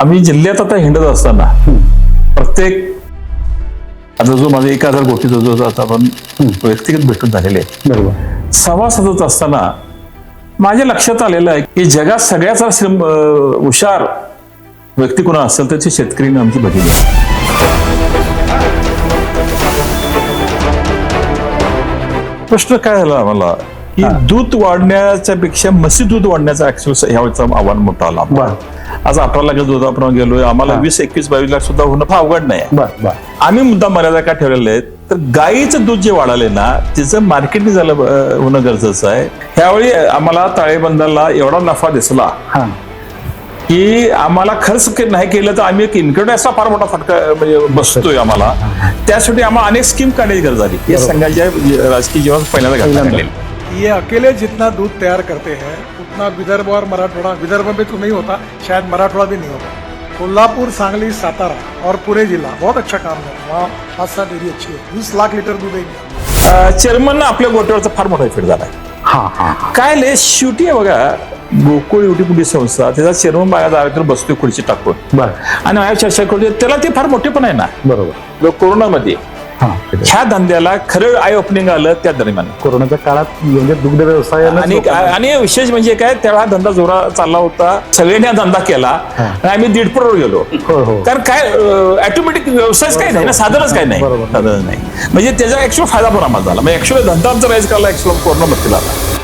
आम्ही जिल्ह्यात आता हिंडत असताना प्रत्येक आता जो माझा एक हजार कोटीचा जो आता आपण व्यक्तिगत भेटून झालेले बरोबर. साधत असताना माझ्या लक्षात आलेलं आहे की जगात सगळ्याचा श्रम हुशार व्यक्ती कोणा असेल तर ती शेतकरीने आमची आहे. प्रश्न काय झाला आम्हाला? की दूध वाढण्याच्या पेक्षा म्हशी दूध वाढण्याचा ऍक्च्युअल ह्यावेळेचा आव्हान मोठा आला बर. आज अठरा लाख दूध आपण गेलोय आम्हाला वीस एकवीस बावीस लाख सुद्धा होणं फार अवघड नाही. आहे. आम्ही मुद्दा मर्यादा काय ठेवलेल्या आहेत? तर गाईचं दूध जे वाढाले ना तिचं मार्केटिंग झालं होणं गरजेचं आहे. ह्यावेळी आम्हाला ताळेबंदाला एवढा नफा दिसला की आम्हाला खर्च के- नाही केलं तर आम्ही एक इन्कम असा फार मोठा फटका म्हणजे बसतोय आम्हाला. त्यासाठी आम्हाला अनेक स्कीम काढण्याची गरज आली. या संघाच्या राजकीय जीवनात पहिल्यांदा. घडलेली ये अकेले जितना दूध तैयार करते हैं उतना विदर्भ और मराठवाड़ा विदर्भ में तो नहीं होता शायद मराठवाड़ा भी नहीं होता कोल्हापुर सांगली सातारा और पूरे जिला बहुत अच्छा काम है। वहाँ पाँच सात डेयरी अच्छी है। बीस लाख लीटर दूध है चेअरमन आपल्या गोट्यावरचा फार मोठा इफेक्ट झालाय. हा हा हा. काय ले शेवटी आहे बघा गोकुळ युटी संस्था त्याचा चेअरमन माझ्या दाराकडे बसतोय खुर्ची टाकून. बर. आणि माझ्या चर्चा करू त्याला ते फार मोठे पण आहे ना. बरोबर. कोरोनामध्ये ह्या धंद्याला खरं आय ओपनिंग आलं त्या दरम्यान. कोरोनाच्या काळात म्हणजे दुग्ध व्यवसायानं आणि आणि विशेष म्हणजे काय हा धंदा जोरा चालला होता. सगळ्यांनी हा धंदा केला. आणि आम्ही दीडपरोड गेलो. हो हो. कारण काय ऑटोमॅटिक व्यवसायच काही नाही ना साधनच काही नाही. बरोबर. साधनच नाही. म्हणजे त्याचा ऍक्च्युअल फायदा पण आम्हाला झाला. म्हणजे ऍक्च्युअली धंदा आमचा राईज करायला ऍक्च्युअल कोरोना मध्ये आला.